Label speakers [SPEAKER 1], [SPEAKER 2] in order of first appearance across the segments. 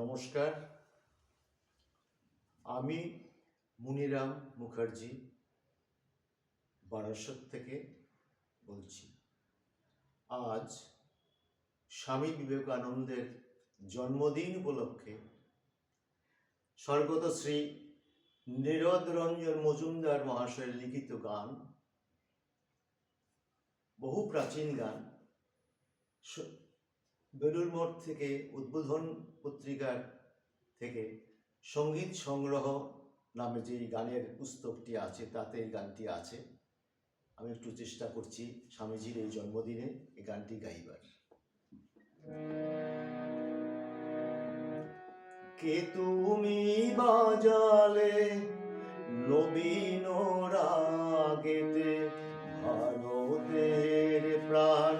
[SPEAKER 1] নমস্কার। আমি মুনিরাম মুখার্জি, বারাসত থেকে বলছি। আজ স্বামী বিবেকানন্দের জন্মদিন উপলক্ষে স্বর্গত শ্রী নীরদ রঞ্জন মজুমদার মহাশয়ের লিখিত গান, বহু প্রাচীন গান বেলুর মঠ থেকে উদ্বোধন পত্রিকার থেকে সংগীত সংগ্রহ নামে যে গানের পুস্তকটি আছে, তাতে এই গানটি আছে। আমি একটু চেষ্টা করছি স্বামীজির এই জন্মদিনে এই গানটি গাইবার। কে তুমি বাজালে নবীন রাগেতে ভারতের প্রাণ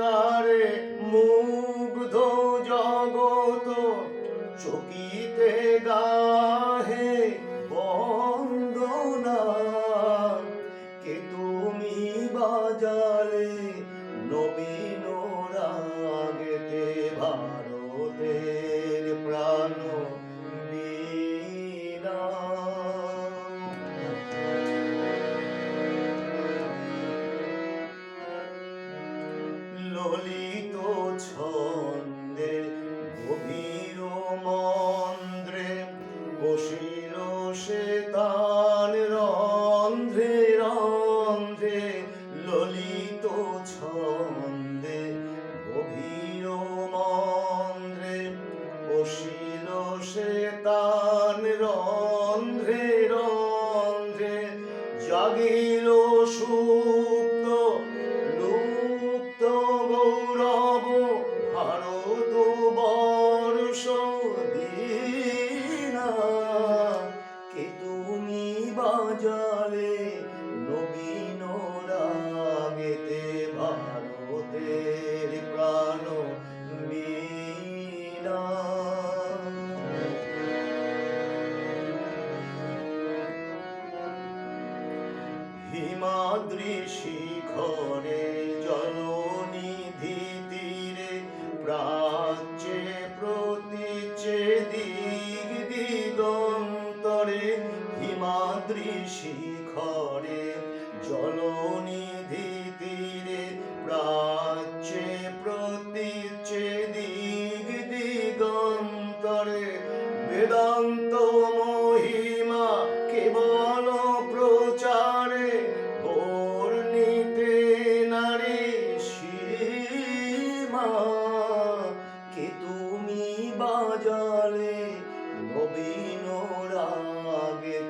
[SPEAKER 1] 나 ললিত ছন্দে বাজালে নবীন রাগেতে ভারতের প্রাণ হিমাদ্রি শিখরে জলনিধি শিখরে জলনিধি তীরে, প্রাচ্যে প্রতীচে দিগ দিগন্তরে, বেদান্ত মহিমা কেবল প্রচারে বর্ণিতে নারী সীমা। কে তুমি বাজালে নবীন ভারতের